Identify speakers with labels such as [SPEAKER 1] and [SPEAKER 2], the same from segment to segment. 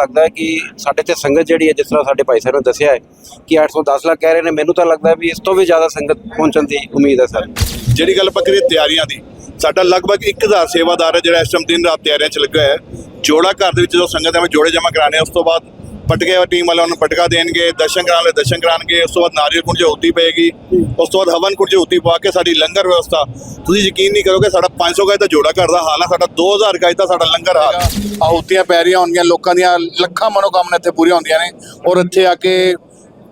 [SPEAKER 1] ਲੱਗਦਾ ਹੈ ਕਿ ਸਾਡੇ ਤੇ ਸੰਗਤ ਜਿਹੜੀ ਹੈ, ਜਿਸ ਤਰ੍ਹਾਂ ਸਾਡੇ ਭਾਈ ਸਾਹਿਬ ਨੇ ਦੱਸਿਆ ਹੈ ਕਿ 810 ਲੱਖ ਕਹਿ ਰਹੇ ਨੇ, ਮੈਨੂੰ ਤਾਂ ਲੱਗਦਾ ਵੀ ਇਸ ਤੋਂ ਵੀ ਜ਼ਿਆਦਾ ਸੰਗਤ ਪਹੁੰਚਣ ਦੀ ਉਮੀਦ ਹੈ ਸਰ।
[SPEAKER 2] ਜਿਹੜੀ ਗੱਲ ਆਪਾਂ ਕਰੀਏ ਤਿਆਰੀਆਂ ਦੀ, ਸਾਡਾ ਲਗਭਗ 1000 ਸੇਵਾਦਾਰ ਹੈ ਜਿਹੜਾ ਇਸ ਟਾਈਮ ਦਿਨ ਰਾਤ ਤਿਆਰੀਆਂ 'ਚ ਲੱਗਾ ਹੈ। ਜੋੜਾ ਘਰ ਦੇ ਵਿੱਚ ਜਦੋਂ ਸੰਗਤ ਐਵੇਂ ਜੋੜੇ ਜਮ੍ਹਾਂ ਕਰਾਣੇ ਉਸ ਤੋਂ ਬਾਅਦ ਪਟਕੇ ਟੀਮ ਵਾਲਿਆਂ ਨੂੰ ਪਟਕਾ ਦੇਣਗੇ, ਦਰਸ਼ਨ ਕਰਾਉਣ ਵਾਲੇ ਦਰਸ਼ਨ ਕਰਾਉਣਗੇ, ਉਸ ਤੋਂ ਬਾਅਦ ਨਾਰੀਅਲ ਕੁੰਡ ਜੋਤੀ ਪਏਗੀ, ਉਸ ਤੋਂ ਬਾਅਦ ਹਵਨ ਕੁੰਡ ਜੋਤੀ ਪਾ ਕੇ ਸਾਡੀ ਲੰਗਰ ਵਿਵਸਥਾ। ਤੁਸੀਂ ਯਕੀਨ ਨਹੀਂ ਕਰੋਗੇ, ਸਾਡਾ 500 ਗਜ ਦਾ ਜੋੜਾ ਘਰ ਦਾ ਹਾਲ ਹੈ ਸਾਡਾ 2000 ਗਜ ਦਾ ਸਾਡਾ ਲੰਗਰ ਹਾਲ ਆਹੂਤੀਆਂ ਪੈ ਰਹੀਆਂ ਹੋਣਗੀਆਂ, ਲੋਕਾਂ ਦੀਆਂ ਲੱਖਾਂ ਮਨੋਕਾਮਨਾ ਇੱਥੇ ਪੂਰੀਆਂ ਹੁੰਦੀਆਂ ਨੇ ਔਰ ਇੱਥੇ ਆ ਕੇ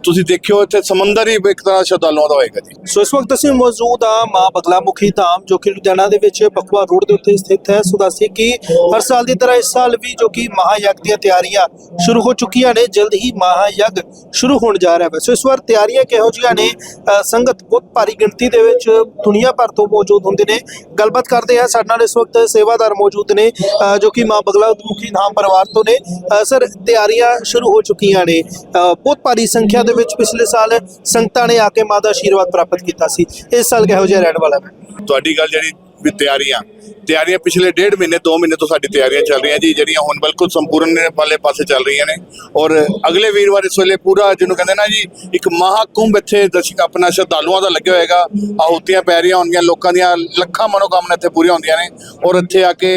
[SPEAKER 2] ਤੁਸੀਂ ਦੇਖਿਓ ਇੱਥੇ ਸਮੁੰਦਰ ਹੀ ਇੱਕ ਤਰ੍ਹਾਂ ਸ਼ਰਧਾਲੂਆਂ ਦਾ ਹੋਏਗਾ ਜੀ।
[SPEAKER 3] ਸੋ ਇਸ ਵਕਤ ਅਸੀਂ ਮੌਜੂਦ ਆ ਮਾਂ ਬਗਲਾ ਮੁਖੀ ਧਾਮ ਜੋ ਕਿ ਲੁਧਿਆਣਾ ਦੇ ਵਿੱਚ ਬਖਵਾ ਰੋਡ ਦੇ ਉੱਤੇ ਸਥਿਤ ਹੈ। ਸੋ ਦੱਸੀਏ ਕਿ ਹਰ ਸਾਲ ਦੀ ਤਰ੍ਹਾਂ ਇਸ ਸਾਲ ਵੀ ਜੋ ਕਿ ਮਹਾਯਗ ਦੀਆਂ ਤਿਆਰੀਆਂ ਸ਼ੁਰੂ ਹੋ ਚੁੱਕੀਆਂ ਨੇ ਜਲਦ ਹੀ ਮਹਾਯਗ ਸ਼ੁਰੂ ਹੋਣ ਜਾ ਰਿਹਾ ਹੈ। ਸੋ ਇਸ ਵਾਰ ਤਿਆਰੀਆਂ ਕਿਹੋ ਜਿਹੀਆਂ ਨੇ? ਸੰਗਤ ਬਹੁਤ ਭਾਰੀ ਗਿਣਤੀ ਦੇ ਵਿੱਚ ਦੁਨੀਆ ਭਰ ਤੋਂ ਮੌਜੂਦ ਹੁੰਦੇ ਨੇ। ਗੱਲਬਾਤ ਕਰਦੇ ਆ ਸਾਡੇ ਨਾਲ ਇਸ ਵਕਤ ਸੇਵਾਦਾਰ ਮੌਜੂਦ ਨੇ ਜੋ ਕਿ ਮਾਂ ਬਗਲਾ ਮੁਖੀ ਧਾਮ ਪਰਿਵਾਰ ਤੋਂ ਨੇ। ਸਰ ਤਿਆਰੀਆਂ ਸ਼ੁਰੂ ਹੋ ਚੁੱਕੀਆਂ ਨੇ। ਅ, ਬਹੁਤ ਭਾਰੀ ਸੰਖਿਆ ਦੇ ਵਿੱਚ ਪਿਛਲੇ ਸਾਲ ਸੰਗਤਾਂ ਨੇ ਆ ਕੇ ਮਾਂ ਦਾ ਆਸ਼ੀਰਵਾਦ ਪ੍ਰਾਪਤ ਕੀਤਾ ਸੀ। ਇਸ ਸਾਲ ਕਿਹੋ ਜਿਹਾ ਰਹਿਣ ਵਾਲਾ ਹੈ
[SPEAKER 2] ਤੁਹਾਡੀ ਗੱਲ ਜਿਹੜੀ ਵੀ ਤਿਆਰੀਆਂ ਤਿਆਰੀਆਂ ਪਿਛਲੇ ਡੇਢ ਮਹੀਨੇ 2 ਮਹੀਨੇ ਤੋਂ ਸਾਡੀ ਤਿਆਰੀਆਂ ਚੱਲ ਰਹੀਆਂ ਜੀ ਜਿਹੜੀਆਂ ਹੁਣ ਬਿਲਕੁਲ ਸੰਪੂਰਨ ਵਾਲੇ ਪਾਸੇ ਚੱਲ ਰਹੀਆਂ ਨੇ। ਔਰ ਅਗਲੇ ਵੀਰਵਾਰ ਇਸ ਵੇਲੇ ਪੂਰਾ ਜਿਹਨੂੰ ਕਹਿੰਦੇ ਨਾ ਜੀ ਇੱਕ ਮਹਾਕੁੰਭ ਇੱਥੇ ਦਰਸ਼ਕ ਆਪਣਾ ਸ਼ਰਧਾਲੂਆਂ ਦਾ ਲੱਗਿਆ ਹੋਏਗਾ। ਆਹੂਤੀਆਂ ਪੈ ਰਹੀਆਂ ਹੋਣਗੀਆਂ ਲੋਕਾਂ ਦੀਆਂ ਲੱਖਾਂ ਮਨੋਕਾਮਨਾ ਇੱਥੇ ਪੂਰੀਆਂ ਹੁੰਦੀਆਂ ਨੇ। ਔਰ ਇੱਥੇ ਆ ਕੇ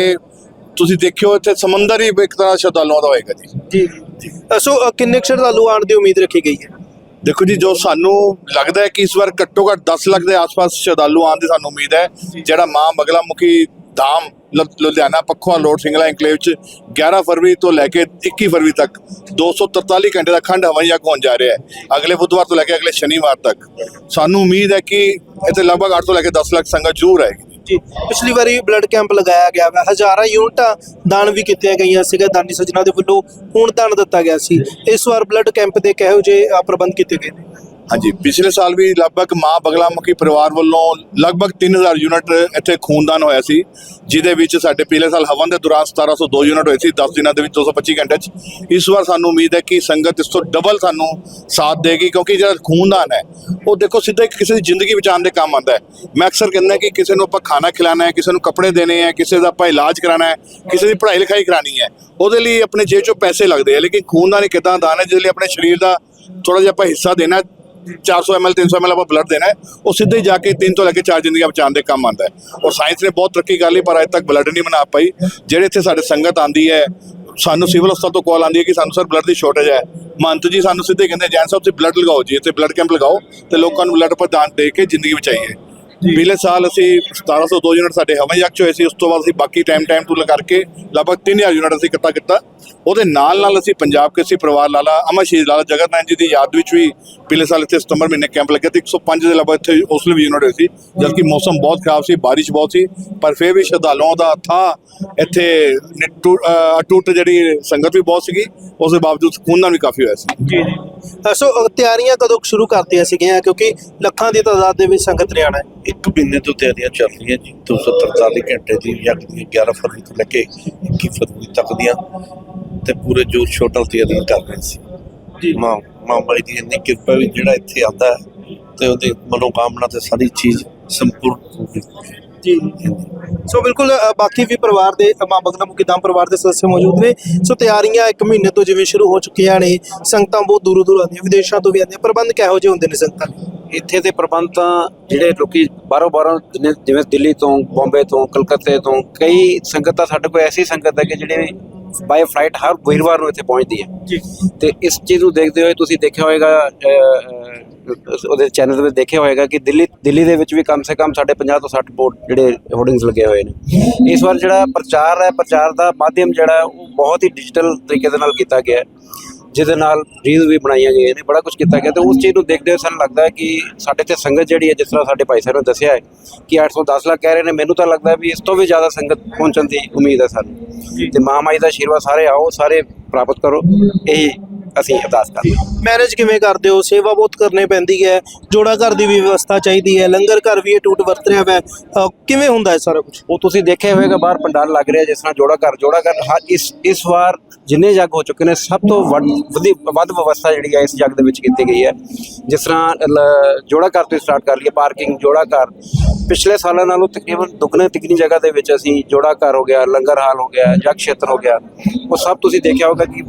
[SPEAKER 2] ਤੁਸੀਂ ਦੇਖਿਓ ਇੱਥੇ ਸਮੁੰਦਰ ਹੀ ਇੱਕ ਤਰ੍ਹਾਂ ਸ਼ਰਧਾਲੂਆਂ ਦਾ ਹੋਏਗਾ ਜੀ।
[SPEAKER 3] ਜੀ ਸੋ ਕਿੰਨੇ ਸ਼ਰਧਾਲੂ ਆਉਣ ਦੀ ਉਮੀਦ ਰੱਖੀ ਗਈ ਹੈ?
[SPEAKER 2] ਦੇਖੋ ਜੀ, ਜੋ ਸਾਨੂੰ ਲੱਗਦਾ ਹੈ ਕਿ ਇਸ ਵਾਰ ਘੱਟੋ ਘੱਟ 10 ਲੱਖ ਦੇ ਆਸ-ਪਾਸ ਸ਼ਰਧਾਲੂ ਆਉਣ ਦੀ ਸਾਨੂੰ ਉਮੀਦ ਹੈ। ਜਿਹੜਾ ਮਾਂ ਬਗਲਾ ਮੁਖੀ ਧਾਮ ਲੁਧਿਆਣਾ ਪੱਖੋਂ ਲੋਡ ਸਿੰਗਲਾ ਐਨਕਲੇਵ ਚ 11 ਫਰਵਰੀ ਤੋਂ ਲੈ ਕੇ 21 ਫਰਵਰੀ ਤੱਕ 243 ਘੰਟੇ ਦਾ ਖੰਡ ਹਵਾਈ ਯੱਗ ਹੋਣ ਜਾ ਰਿਹਾ ਹੈ। ਅਗਲੇ ਬੁੱਧਵਾਰ ਤੋਂ ਲੈ ਕੇ ਅਗਲੇ ਸ਼ਨੀਵਾਰ ਤੱਕ ਸਾਨੂੰ ਉਮੀਦ ਹੈ ਕਿ ਇੱਥੇ ਲਗਭਗ 8 ਤੋਂ ਲੈ ਕੇ 10 ਲੱਖ ਸੰਗਤ ਜ਼ਰੂਰ ਆਏਗੀ।
[SPEAKER 3] ਜੀ। ਪਿਛਲੀ ਵਾਰੀ ਬਲੱਡ ਕੈਂਪ ਲਗਾਇਆ ਗਿਆ ਵਾ। ਹਜ਼ਾਰਾਂ ਯੂਨਿਟਾਂ ਦਾਨ ਵੀ ਕੀਤੀਆਂ ਗਈਆਂ ਸੀਗਾ ਦਾਨੀ ਸੱਜਣਾ ਦੇ ਵੱਲੋਂ, ਹੁਣ ਦਾਨ ਦਿੱਤਾ ਗਿਆ ਸੀ। ਇਸ ਵਾਰ ਬਲੱਡ ਕੈਂਪ ਦੇ ਕਿਹੋ ਜਿਹੇ ਪ੍ਰਬੰਧ ਕੀਤੇ ਗਏ ਨੇ?
[SPEAKER 2] ਹਾਂਜੀ, ਪਿਛਲੇ ਸਾਲ ਵੀ ਲਗਭਗ ਮਾਂ ਬਗਲਾਮੁਖੀ ਪਰਿਵਾਰ ਵੱਲੋਂ ਲਗਭਗ 3000 ਯੂਨਿਟ ਇੱਥੇ ਖੂਨਦਾਨ ਹੋਇਆ ਸੀ, ਜਿਹਦੇ ਵਿੱਚ ਸਾਡੇ ਪਿਛਲੇ ਸਾਲ ਹਵਨ ਦੇ ਦੌਰਾਨ 1702 ਯੂਨਿਟ ਹੋਏ ਸੀ 10 ਦਿਨਾਂ ਦੇ ਵਿੱਚ 225 ਘੰਟੇ 'ਚ। ਇਸ ਵਾਰ ਸਾਨੂੰ ਉਮੀਦ ਹੈ ਕਿ ਸੰਗਤ ਇਸ ਤੋਂ ਡਬਲ ਸਾਨੂੰ ਸਾਥ ਦੇਗੀ, ਕਿਉਂਕਿ ਜਿਹੜਾ ਖੂਨਦਾਨ ਹੈ, ਉਹ ਦੇਖੋ ਸਿੱਧਾ ਇੱਕ ਕਿਸੇ ਦੀ ਜ਼ਿੰਦਗੀ ਬਚਾਉਣ ਦੇ ਕੰਮ ਆਉਂਦਾ ਹੈ। ਮੈਂ ਅਕਸਰ ਕਹਿੰਦਾ ਕਿ ਕਿਸੇ ਨੂੰ ਆਪਾਂ ਖਾਣਾ ਖਿਲਾਣਾ ਹੈ, ਕਿਸੇ ਨੂੰ ਕੱਪੜੇ ਦੇਣੇ ਹੈ, ਕਿਸੇ ਦਾ ਆਪਾਂ ਇਲਾਜ ਕਰਾਣਾ ਹੈ, ਕਿਸੇ ਦੀ ਪੜ੍ਹਾਈ ਲਿਖਾਈ ਕਰਾਣੀ ਹੈ, ਉਹਦੇ ਲਈ ਆਪਣੇ ਜੇਬ 'ਚੋਂ ਪੈਸੇ ਲੱਗਦੇ ਆ, ਲੇਕਿਨ ਖੂਨਦਾਨ ਇੱਕ ਇਦਾਂ ਦਾਨ ਹੈ, ਜਿਹਦੇ ਲਈ ਆਪਣੇ ਸਰੀਰ ਦਾ ਥੋੜਾ ਜਿਹਾ ਆਪਾਂ ਹਿੱਸਾ ਦੇਣਾ 400 ml 300 ml ਆਪਾਂ ਬਲੱਡ ਦੇਣਾ ਹੈ। ਉਹ ਸਿੱਧੇ ਹੀ ਜਾ ਕੇ ਤਿੰਨ ਤੋਂ ਲੈ ਕੇ ਚਾਰ ਜ਼ਿੰਦਗੀਆਂ ਬਚਾਉਣ ਦੇ ਕੰਮ ਆਉਂਦਾ ਹੈ। ਔਰ ਸਾਇੰਸ ਨੇ ਬਹੁਤ ਤਰੱਕੀ ਕਰ ਲਈ, ਪਰ ਅਜੇ ਤੱਕ ਬਲੱਡ ਨਹੀਂ ਬਣਾ ਪਾਈ। ਜਿਹੜੇ ਇੱਥੇ ਸਾਡੇ ਸੰਗਤ ਆਂਦੀ ਹੈ, ਸਾਨੂੰ ਸਿਵਲ ਹਸਪਤਾਲ ਤੋਂ ਕਾਲ ਆਂਦੀ ਹੈ ਕਿ ਸਾਨੂੰ ਸਰ ਬਲੱਡ ਦੀ ਸ਼ਾਰਟੇਜ ਹੈ। ਮੰਤ ਜੀ ਸਾਨੂੰ ਸਿੱਧੇ ਕਹਿੰਦੇ, ਜੈਨ ਸਾਹਿਬ, ਤੁਸੀਂ ਬਲੱਡ ਲਗਾਓ ਜੀ, ਇੱਥੇ ਬਲੱਡ ਕੈਂਪ ਲਗਾਓ ਤੇ ਲੋਕਾਂ ਨੂੰ ਬਲੱਡ ਪ੍ਰਦਾਨ ਦੇ ਕੇ ਜ਼ਿੰਦਗੀ ਬਚਾਈਏ। ਪਿਛਲੇ ਸਾਲ ਅਸੀਂ 1702 ਯੂਨਿਟ ਸਾਡੇ ਹਵਾਈ ਜਹਾਜ਼ 'ਚ ਹੋਏ ਸੀ ਉਸ ਤੋਂ ਬਾਅਦ ਅਸੀਂ ਬਾਕੀ ਟਾਈਮ ਟਾਈਮ ਤੋਂ ਲਗਾ ਕਰਕੇ ਲਗਭਗ 3000 ਯੂਨਿਟ ਅਸੀਂ ਇਕੱਠਾ ਕੀਤਾ। ਉਹਦੇ ਨਾਲ ਨਾਲ ਅਸੀਂ ਪੰਜਾਬ ਕੇ ਸੀ ਪਰਿਵਾਰ ਲਾਲਾ ਅਮਰ ਸ਼ਹੀਦ ਲਾਲਾ ਜਗਤ ਨਾਰਾਇਣ ਜੀ ਦੀ ਯਾਦ ਵਿੱਚ ਵੀ ਪਿਛਲੇ ਸਾਲ ਇੱਥੇ ਸਤੰਬਰ ਮਹੀਨੇ ਕੈਂਪ ਲੱਗਿਆ ਤੇ 105 ਦੇ ਲਗਭਗ ਇੱਥੇ ਉਸ ਲਈ ਵੀ ਯੂਨਿਟ ਹੋਏ ਸੀ। ਜਦਕਿ ਮੌਸਮ ਬਹੁਤ ਖਰਾਬ ਸੀ ਬਾਰਿਸ਼ ਬਹੁਤ ਸੀ ਪਰ ਫਿਰ ਵੀ ਸ਼ਰਧਾਲੂਆਂ ਦਾ ਥਾ ਇੱਥੇ ਅਟੁੱਟ ਜਿਹੜੀ ਸੰਗਤ ਵੀ ਬਹੁਤ ਸੀਗੀ ਉਸ ਦੇ ਬਾਵਜੂਦ ਖੂਨਦਾਨ ਵੀ ਕਾਫੀ ਹੋਇਆ ਸੀ।
[SPEAKER 3] ਜੀ ਜੀ। ਸੋ ਤਿਆਰੀਆਂ ਕਦੋਂ ਸ਼ੁਰੂ ਕਰਤੀਆਂ ਸੀਗੀਆਂ? ਕਿਉਂਕਿ ਲੱਖਾਂ ਦੀ ਤਾਦਾਦ ਦੇ ਵਿੱਚ ਸੰਗਤ ਨੇ ਹੈ।
[SPEAKER 4] ਇੱਕ ਮਹੀਨੇ ਤੋਂ ਤਿਆਰੀਆਂ ਚੱਲ ਰਹੀਆਂ ਜੀ। 243 ਘੰਟੇ ਦੀ ਯੱਗ ਦੀ 11 ਫਰਵਰੀ ਤੋਂ ਲੈ ਕੇ 21 ਫਰਵਰੀ ਤੱਕ ਦੀਆਂ ਤੇ ਪੂਰੇ ਜੋਰ ਨਾਲ ਤਿਆਰੀਆਂ ਕਰ ਰਹੇ ਸੀ।
[SPEAKER 3] ਜੀ।
[SPEAKER 4] ਮਾਂ ਮਾਂ ਬਾਈ ਦੀ ਇੰਨੀ ਕਿਰਪਾ ਵੀ ਜਿਹੜਾ ਇੱਥੇ ਆਂਦਾ ਤੇ ਉਹਦੇ ਮਨੋਕਾਮਨਾ ਤੇ ਸਾਰੀ ਚੀਜ਼ ਸੰਪੂਰਨ ਹੈ
[SPEAKER 3] ਜੀ। ਸੋ ਬਿਲਕੁਲ ਬਾਕੀ ਵੀ ਪਰਿਵਾਰ ਦੇ ਮਾਂ ਮੁਖੀ ਧਾਮ ਪਰਿਵਾਰ ਦੇ ਸਦੱਸਿਆ ਮੌਜੂਦ ਨੇ। ਸੋ ਤਿਆਰੀਆਂ ਇੱਕ ਮਹੀਨੇ ਤੋਂ ਜਿਵੇਂ ਸ਼ੁਰੂ ਹੋ ਚੁੱਕੀਆਂ ਨੇ ਸੰਗਤਾਂ ਬਹੁਤ ਦੂਰੋਂ ਦੂਰ ਆਉਂਦੀਆਂ ਵਿਦੇਸ਼ਾਂ ਤੋਂ ਵੀ ਆਉਂਦੀਆਂ। ਪ੍ਰਬੰਧ ਕਿਹੋ ਜਿਹੇ ਹੁੰਦੇ ਨੇ ਸੰਗਤਾਂ
[SPEAKER 1] ਇੱਥੇ ਦੇ ਪ੍ਰਬੰਧ ਤਾਂ ਜਿਹੜੇ ਲੋਕੀ ਬਾਹਰੋਂ ਬਾਹਰੋਂ ਜਿਵੇਂ ਦਿੱਲੀ ਤੋਂ ਬੰਬੇ ਤੋਂ ਕਲਕੱਤੇ ਤੋਂ ਕਈ ਸੰਗਤ ਸਾਡੇ ਕੋਲ ਐਸੀ ਸੰਗਤ ਹੈ ਕਿ ਜਿਹੜੇ ਬਾਈ ਫਲਾਈਟ ਹਰ ਵੀਰਵਾਰ ਨੂੰ ਇੱਥੇ ਪਹੁੰਚਦੀ ਹੈ।
[SPEAKER 3] ਜੀ।
[SPEAKER 1] ਤੇ ਇਸ ਚੀਜ਼ ਨੂੰ ਦੇਖਦੇ ਹੋਏ ਤੁਸੀਂ ਦੇਖਿਆ ਹੋਵੇਗਾ ਉਹਦੇ ਚੈਨਲ ਵਿੱਚ ਦੇਖਿਆ ਹੋਵੇਗਾ ਕਿ ਦਿੱਲੀ ਦਿੱਲੀ ਦੇ ਵਿੱਚ ਵੀ ਕਮ ਸੇ ਕਮ ਸਾਡੇ 50 ਤੋਂ 60 ਬੋਰਡ ਜਿਹੜੇ ਹੋਰਡਿੰਗਸ ਲੱਗੇ ਹੋਏ ਨੇ। ਇਸ ਵਾਰ ਜਿਹੜਾ ਪ੍ਰਚਾਰ ਹੈ ਪ੍ਰਚਾਰ ਦਾ ਮਾਧਿਅਮ ਜਿਹੜਾ ਉਹ ਬਹੁਤ ਹੀ ਡਿਜੀਟਲ ਤਰੀਕੇ ਦੇ ਨਾਲ ਕੀਤਾ ਗਿਆ ਹੈ ਜਿਹਦੇ ਨਾਲ ਰੀਲ ਵੀ ਬਣਾਈਆਂ ਗਈਆਂ ਨੇ ਬੜਾ ਕੁਝ ਕੀਤਾ ਗਿਆ ਤੇ ਉਸ ਚੀਜ਼ ਨੂੰ ਦੇਖਦੇ ਹੋਏ ਸਾਨੂੰ ਲੱਗਦਾ ਹੈ ਕਿ ਸਾਡੇ ਤੇ ਸੰਗਤ ਜਿਹੜੀ ਹੈ ਜਿਸ ਤਰ੍ਹਾਂ ਸਾਡੇ ਭਾਈ ਸਾਹਿਬ ਨੇ ਦੱਸਿਆ ਹੈ ਕਿ 810 ਲੱਖ ਕਹਿ ਰਹੇ ਨੇ ਮੈਨੂੰ ਤਾਂ ਲੱਗਦਾ ਵੀ ਇਸ ਤੋਂ ਵੀ ਜ਼ਿਆਦਾ ਸੰਗਤ ਪਹੁੰਚਣ ਦੀ ਉਮੀਦ ਹੈ ਸਾਨੂੰ। ਤੇ ਮਹਾਮਾਈ ਦਾ ਆਸ਼ੀਰਵਾਦ ਸਾਰੇ ਆਓ ਸਾਰੇ ਪ੍ਰਾਪਤ ਕਰੋ ਇਹੀ ਅਸੀਂ ਅਰਦਾਸ ਕਰਦੇ ਹਾਂ।
[SPEAKER 3] ਮੈਨੇਜ ਕਿਵੇਂ ਕਰਦੇ ਹੋ? ਸੇਵਾ ਬਹੁਤ ਕਰਨੀ ਪੈਂਦੀ ਹੈ। ਜੋੜਾ ਘਰ ਦੀ ਵੀ ਵਿਵਸਥਾ ਚਾਹੀਦੀ ਹੈ। ਲੰਗਰ ਘਰ ਵੀ ਇਹ ਟੂਟ ਵਰਤ ਰਿਹਾ ਹੈ ਅ, ਕਿਵੇਂ ਹੁੰਦਾ ਹੈ ਸਾਰਾ ਕੁਝ
[SPEAKER 1] ਉਹ ਤੁਸੀਂ ਦੇਖਿਆ ਹੋਵੇਗਾ ਬਾਹਰ ਪੰਡਾਲ ਲੱਗ ਰਿਹਾ ਜਿਸ ਤਰ੍ਹਾਂ ਜੋੜਾ ਘਰ ਜੋੜਾ ਘਰ। ਹਰ ਇਸ ਇਸ ਵਾਰ ਜਿੰਨੇ ਜੱਗ ਹੋ ਚੁੱਕੇ ਨੇ ਸਭ ਤੋਂ ਵੱਧ ਵਧੀ- ਵੱਧ ਵਿਵਸਥਾ ਜਿਹੜੀ ਹੈ ਇਸ ਜੱਗ ਦੇ ਵਿੱਚ ਕੀਤੀ ਗਈ ਹੈ। ਜਿਸ ਤਰ੍ਹਾਂ ਲ- ਜੋੜਾ ਘਰ ਤੋਂ ਸਟਾਰਟ ਕਰ ਲਈਏ ਪਾਰਕਿੰਗ ਜੋੜਾ ਘਰ। ਪਿਛਲੇ ਸਾਲਾਂ ਨਾਲੋਂ ਤਕਰੀਬਨ ਦੁੱਗਣੇ ਤਿੱਗਣੀ ਜਗ੍ਹਾ ਦੇ ਵਿੱਚ ਅਸੀਂ ਜੋੜਾ ਘਰ ਹੋ ਗਿਆ, ਲੰਗਰ ਹਾਲ ਹੋ ਗਿਆ ਜਗ ਖੇਤਰ ਹੋ ਗਿਆ, ਉਹ ਸਭ ਤੁਸੀਂ ਦੇਖਿਆ ਹੋਗਾ ਕਿ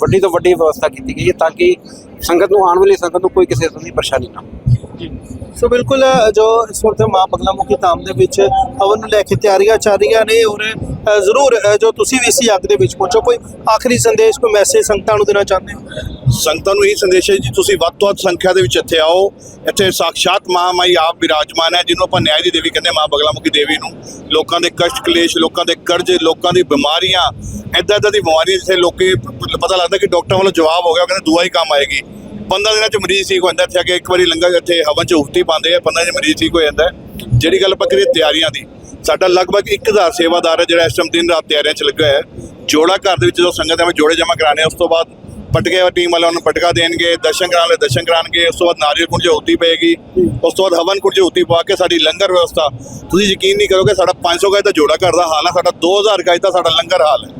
[SPEAKER 1] ਵੱਡੀ ਤੋਂ ਵੱਡੀ ਵਿਵਸਥਾ ਕੀਤੀ ਗਈ ਹੈ ਤਾਂ ਕਿ ਸੰਗਤ ਨੂੰ ਆਉਣ ਵਾਲੀ ਸੰਗਤ ਨੂੰ ਕੋਈ ਕਿਸੇ ਕਿਸਮ ਦੀ ਪਰੇਸ਼ਾਨੀ ਨਾ ਹੋਵੇ।
[SPEAKER 3] ਸੋ ਬਿਲਕੁਲ ਜੋ ਇਸ ਵਕਤ ਮਾਂ ਬਗਲਾਮੁਖੀ ਧਾਮ ਦੇ ਵਿੱਚ ਹਵਨ ਨੂੰ ਲੈ ਕੇ ਤਿਆਰੀਆਂ ਚੱਲ ਰਹੀਆਂ ਨੇ, ਔਰ ਜ਼ਰੂਰ ਜੋ ਤੁਸੀਂ ਵੀ ਇਸ ਅੱਗ ਦੇ ਵਿੱਚ ਪਹੁੰਚੋ ਕੋਈ ਆਖਰੀ ਸੰਦੇਸ਼, ਕੋਈ ਮੈਸੇਜ ਸੰਗਤਾਂ ਨੂੰ ਦੇਣਾ ਚਾਹੁੰਦੇ ਹੋ?
[SPEAKER 2] ਸੰਗਤਾਂ ਨੂੰ ਇਹ ਸੰਦੇਸ਼ ਹੈ ਜੀ, ਤੁਸੀਂ ਵੱਧ ਤੋਂ ਵੱਧ ਸੰਖਿਆ ਦੇ ਵਿੱਚ ਇੱਥੇ ਆਓ, ਇੱਥੇ ਸਾਖਸ਼ਾਤ ਮਹਾਮਾਈ ਆਪ ਵਿਰਾਜਮਾਨ ਹੈ, ਜਿਹਨੂੰ ਆਪਾਂ ਨਿਆਇ ਦੀ ਦੇਵੀ ਕਹਿੰਦੇ ਮਾਂ ਬਗਲਾਮੁਖੀ ਦੇਵੀ ਨੂੰ। ਲੋਕਾਂ ਦੇ ਕਸ਼ਟ, ਕਲੇਸ਼, ਲੋਕਾਂ ਦੇ ਕਰਜ਼, ਲੋਕਾਂ ਦੀ ਬਿਮਾਰੀਆਂ ਐਦਾਂ ਐਦਾਂ ਦੀ ਬਿਮਾਰੀਆਂ ਜਿੱਥੇ ਲੋਕੀ ਪਤਾ ਲੱਗਦਾ ਕਿ ਡਾਕਟਰਾਂ ਵੱਲੋਂ ਜਵਾਬ ਹੋ ਗਿਆ, ਉਹ ਕਹਿੰਦੇ, ਦੂਆ ਹੀ ਕੰਮ ਆਏਗੀ। 15 ਦਿਨਾਂ ਚ ਮਰੀਜ਼ ਠੀਕ ਹੋ ਜਾਂਦਾ ਇੱਥੇ ਆ ਕੇ ਇੱਕ ਵਾਰੀ ਲੰਗਰ ਇੱਥੇ ਹਵਨ ਚ ਉਫਤੀ ਪਾਉਂਦੇ ਆ 15 ਦਿਨ ਮਰੀਜ਼ ਠੀਕ ਹੋ ਜਾਂਦਾ ਜਿਹੜੀ ਗੱਲ ਆਪਾਂ ਕਰੀਏ ਤਿਆਰੀਆਂ ਦੀ। ਸਾਡਾ ਲਗਭਗ 1000 ਸੇਵਾਦਾਰ ਹੈ, ਜਿਹੜਾ ਇਸ ਟਾਈਮ ਦਿਨ ਰਾਤ ਤਿਆਰੀਆਂ ਚ ਲੱਗਾ ਹੈ। ਜੋੜਾ ਘਰ ਦੇ ਵਿੱਚ ਜਦੋਂ ਸੰਗਤ ਐਵੇਂ ਜੋੜੇ ਜਮਾ ਕਰਾਣੇ ਉਸ ਤੋਂ ਬਾਅਦ ਪਟਕੇ ਵਾਲੀ ਟੀਮ ਵਾਲਿਆਂ ਨੂੰ ਪਟਕਾ ਦੇਣਗੇ, ਦਰਸ਼ਨ ਕਰਾਉਣ ਵਾਲੇ ਦਰਸ਼ਨ ਕਰਾਉਣਗੇ, ਉਸ ਤੋਂ ਬਾਅਦ ਨਾਰੀਅਲ ਕੁੰਜ ਹੋਤੀ ਪਏਗੀ। ਉਸ ਤੋਂ ਬਾਅਦ ਹਵਨ ਕੁੰਜ ਹੋਤੀ ਪਾ ਕੇ ਸਾਡੀ ਲੰਗਰ ਵਿਵਸਥਾ। ਤੁਸੀਂ ਯਕੀਨ ਨਹੀਂ ਕਰੋਗੇ, ਸਾਡਾ 500 ਗਜ ਦਾ ਜੋੜਾ ਘਰ ਦਾ ਹਾਲ ਹੈ ਸਾਡਾ 2000 ਗਾਇ ਦਾ ਸਾਡਾ ਲੰਗਰ ਹਾਲ ਹੈ।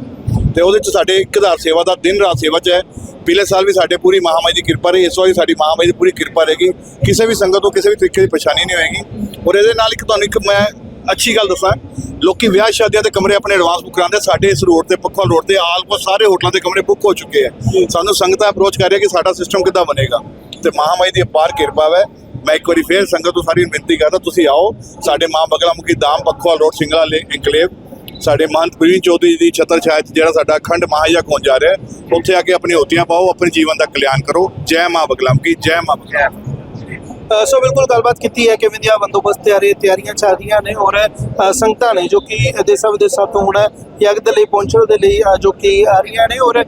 [SPEAKER 2] ਤੇ ਉਹਦੇ ਚ ਸਾਡੇ 1000 ਸੇਵਾ ਦਾ ਦਿਨ ਰਾਤ ਸੇਵਾ ਚ ਹੈ। ਪਿਛਲੇ ਸਾਲ ਵੀ ਸਾਡੇ ਪੂਰੀ ਮਹਾਮਾਈ ਦੀ ਕਿਰਪਾ ਰਹੀ, ਇਸ ਵਾਰ ਵੀ ਸਾਡੀ ਮਹਾਮਾਈ ਦੀ ਪੂਰੀ ਕਿਰਪਾ ਰਹੇਗੀ। ਕਿਸੇ ਵੀ ਸੰਗਤ ਨੂੰ ਕਿਸੇ ਵੀ ਤਰੀਕੇ ਦੀ ਪਰੇਸ਼ਾਨੀ ਨਹੀਂ ਹੋਏਗੀ। ਔਰ ਇਹਦੇ ਨਾਲ ਇੱਕ ਤੁਹਾਨੂੰ ਇੱਕ ਮੈਂ ਅੱਛੀ ਗੱਲ ਦੱਸਾਂ, ਲੋਕੀ ਵਿਆਹ ਸ਼ਾਦੀਆਂ ਦੇ ਕਮਰੇ ਆਪਣੇ ਐਡਵਾਂਸ ਬੁੱਕ ਕਰਾਉਂਦੇ, ਸਾਡੇ ਇਸ ਰੋਡ ਤੇ ਪੱਖੋਲ ਰੋਡ ਤੇ ਆਲਮੋਸਟ ਸਾਰੇ ਹੋਟਲਾਂ ਦੇ ਕਮਰੇ ਬੁੱਕ ਹੋ ਚੁੱਕੇ ਆ। ਸਾਨੂੰ ਸੰਗਤਾਂ ਅਪਰੋਚ ਕਰ ਰਹੀਆਂ ਕਿ ਸਾਡਾ ਸਿਸਟਮ ਕਿੱਦਾਂ ਬਣੇਗਾ। ਤੇ ਮਹਾਮਾਈ ਦੀ ਅਪਾਰ ਕਿਰਪਾ ਹੈ। ਮੈਂ ਇੱਕ ਵਾਰੀ ਫੇਰ ਸੰਗਤ ਨੂੰ ਸਾਰੀ ਬੇਨਤੀ ਕਰਦਾ, ਤੁਸੀਂ ਆਓ, ਸਾਡੇ ਮਾਂ ਬਗਲਾ ਮੁਖੀ ਦਾਮ ਪੱਖੋਵਾਲ ਰੋਡ ਸਿੰਗਲਾ ਲੇ ਇਨਕਲੇਵ ਸਾਡੇ ਮਹੰਤ ਪ੍ਰਵੀਨ ਚੌਧਰੀ ਦੀ ਛਤਰ ਛਾਇਆ 'ਚ ਜਿਹੜਾ ਸਾਡਾ ਅਖੰਡ ਮਹਾਯਗ ਹੋਣ ਜਾ ਰਿਹਾ ਹੈ, ਉੱਥੇ ਆ ਕੇ ਆਪਣੀ ਹੋਤੀਆਂ ਪਾਓ, ਆਪਣੇ ਜੀਵਨ ਦਾ ਕਲਿਆਣ ਕਰੋ। ਜੈ ਮਾਂ ਬਗਲਾਮੁਖੀ ਜੈ ਮਾਂ ਬਗਲਾਮੁਖੀ
[SPEAKER 3] ਸੋ ਬਿਲਕੁਲ ਗੱਲਬਾਤ ਕੀਤੀ ਹੈ ਕਿ ਵਿਦਿਆ ਬੰਦੋਬਸਤ ਤਿਆਰੀ ਤਿਆਰੀਆਂ ਚੱਲ ਨੇ ਔਰ ਸੰਗਤਾਂ ਨੇ ਜੋ ਕਿ ਦੇਸਾਂ ਵਿਦੇਸਾਂ ਤੋਂ ਹੁਣ ਯੱਗ ਦੇ ਲਈ ਪਹੁੰਚਣ ਦੇ ਲਈ ਜੋ ਕਿ ਆ ਰਹੀਆਂ ਨੇ ਔਰ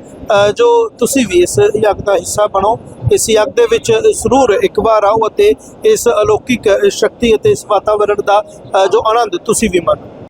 [SPEAKER 3] ਜੋ ਤੁਸੀਂ ਵੀ ਇਸ ਯੱਗ ਦਾ ਹਿੱਸਾ ਬਣੋ, ਇਸ ਯੱਗ ਦੇ ਵਿੱਚ ਜ਼ਰੂਰ ਇੱਕ ਵਾਰ ਆਓ ਅਤੇ ਇਸ ਅਲੌਕਿਕ ਸ਼ਕਤੀ ਅਤੇ ਇਸ ਵਾਤਾਵਰਣ ਦਾ ਜੋ ਆਨੰਦ ਤੁਸੀਂ ਵੀ ਮਾਣੋ।